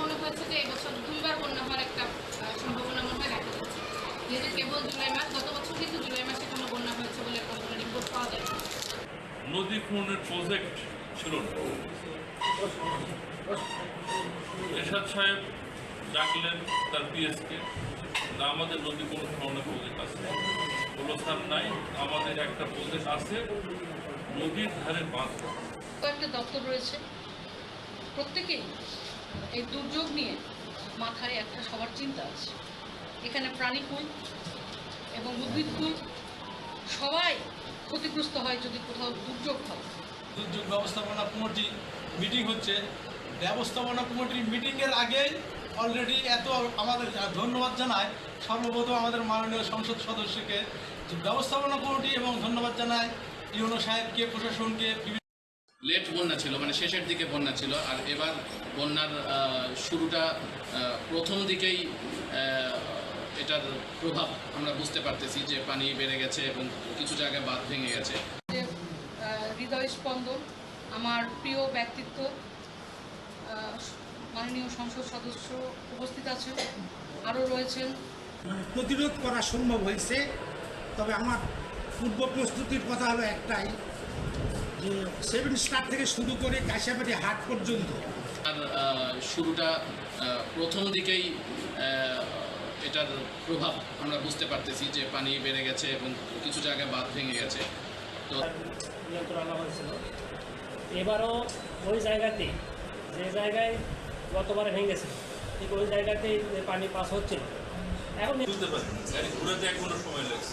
মনে হয়েছে যে এবছর দুইবার বন্যা হওয়ার একটা সম্ভাবনা মনে হয় দেখা যাচ্ছে। যেহেতু কেবল জুলাই মাস গত বছর কিন্তু জুলাই মাসে কোনো বন্যা হয়েছে বলে কোনো রিপোর্ট পাওয়া যায় নদী খননের প্রজেক্ট ছিল না এরশাদ সাহেব ডাকলেন তার পিএসকে না আমাদের নদী কোনো খননের প্রজেক্ট আছে। বলল স্যার নাই। আমাদের একটা প্রজেক্ট আছে নদীর ধারে বাঁধ। কয়েকটা দপ্তর রয়েছে। প্রত্যেকেই এই দুর্যোগ নিয়ে মাথায় একটা সবার চিন্তা আছে। এখানে প্রাণীকুল এবং উদ্ভিদকুল সবাই ক্ষতিগ্রস্ত হয় যদি কোথাও দুর্যোগ হয়। দুর্যোগ ব্যবস্থাপনা কমিটি মিটিং হচ্ছে। ব্যবস্থাপনা কমিটির মিটিংয়ের আগেই অলরেডি এত আমাদের ধন্যবাদ জানায় সর্বপ্রথম আমাদের মাননীয় সংসদ সদস্যকে। ব্যবস্থাপনা কমিটি এবং ধন্যবাদ জানায় ইউনো সাহেবকে, প্রশাসনকে লেট বন্যা ছিল মানে শেষের দিকে বন্যা ছিল আর এবার বন্যার শুরুটা প্রথম দিকেই এটার প্রভাব আমরা বুঝতে পারতেছি যে পানি বেড়ে গেছে এবং কিছু জায়গায় বাঁধ ভেঙে গেছে। হৃদয় স্পন্দন আমার প্রিয় ব্যক্তিত্ব মাননীয় সংসদ সদস্য উপস্থিত আছেন আরও রয়েছেন। প্রতিরোধ করা সম্ভব হয়েছে তবে আমার পূর্ব প্রস্তুতির কথা হলো একটাই সেভেন স্টার থেকে শুরু করে কাশিয়াবাড়ি হাট পর্যন্ত। আর শুরুটা প্রথম দিকেই এটার প্রভাব আমরা বুঝতে পারতেছি যে পানি বেড়ে গেছে এবং কিছু জায়গায় বাঁধ ভেঙে গেছে। তো নিয়ন্ত্রণ আনা হয়েছিল। এবারও ওই জায়গাতেই যে জায়গায় গতবার ভেঙেছে ঠিক ওই জায়গাতেই পানি পাস হচ্ছিল। এখন বুঝতে পারি গাড়ি ঘুরাতে এখনও সময় লাগছে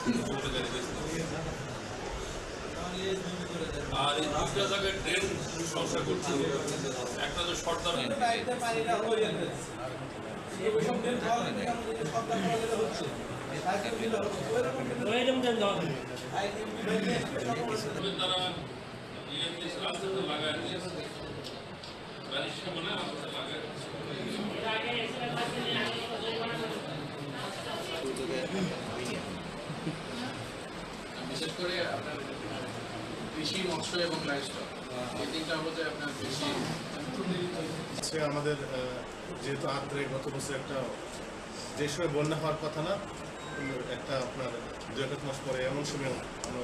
জায়গায় ট্রেন সমস্যা করছে একটা তো সর্দার। তারা লাগায় রাস্তাতে লাগায় বিশেষ করে আপনার কৃষি এবং হতে আপনার আমাদের যেহেতু আদ্রে গত বছর একটা যে সময় বন্যা হওয়ার কথা না, একটা আপনার দু এক মাস পরে এমন সময়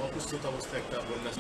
অপ্রস্তুত অবস্থায় একটা বন্যা